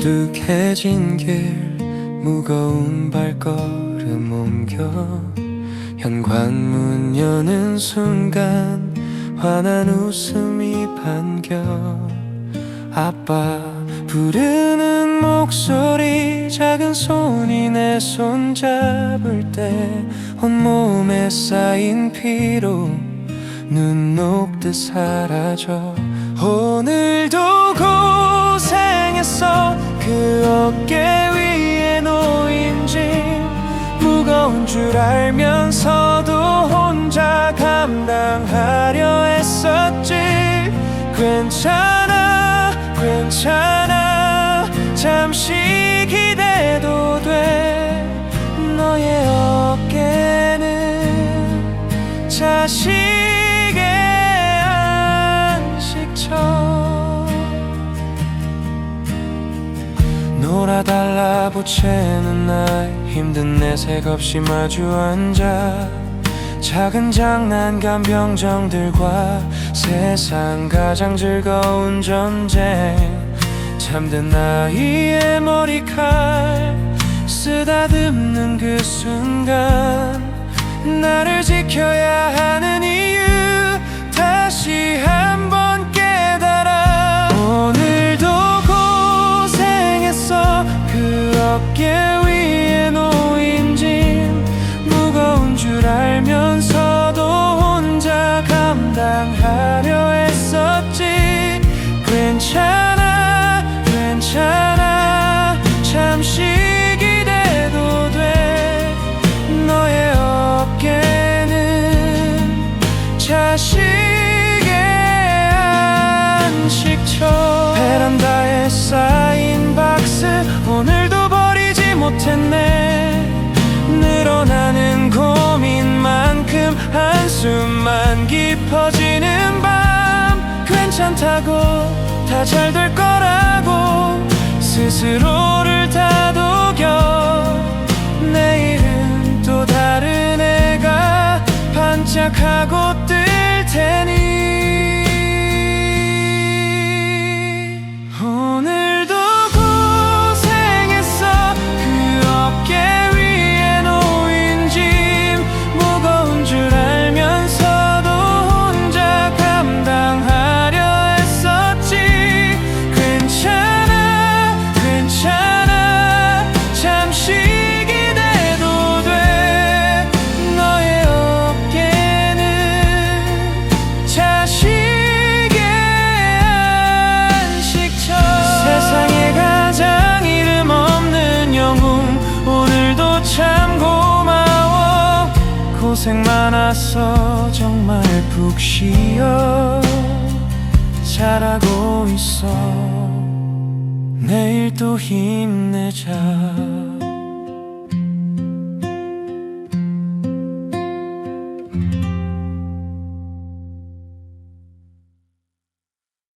어둑해진 길 무거운 발걸음 옮겨. 현관문 여는 순간 환한 웃음이 반겨. 아빠 부르는 목소리 작은 손이 내 손 잡을 때 온몸에 쌓인 피로 눈 녹듯 사라져. 오늘도 그 어깨 위에 놓인 짐 무거운 줄 알면서도 혼자 감당하려 했었지. 괜찮아 괜찮아. 잠시 기대도 돼. 너의 어깨는 자식 놀아달라 보채는 날 힘든 내색 없이 마주 앉아. 작은 장난감 병정들과 세상 가장 즐거운 전쟁. 잠든 아이의 머리칼 쓰다듬는 그 순간 나를 지켜야 하 괜찮아 괜찮아. 잠시 기대도 돼. 너의 어깨는 자식의 안식처. 베란다에 쌓인 박스 오늘도 버리지 못했네. 늘어나는 고민만큼 한숨만 깊어지는 밤 괜찮다고 다 잘 될 거라고 스스로를 다독여 내일은 또 다른 애가 반짝하고 뜰 고생 많았어 정말 푹 쉬어 잘하고 있어. 내일 또 힘내자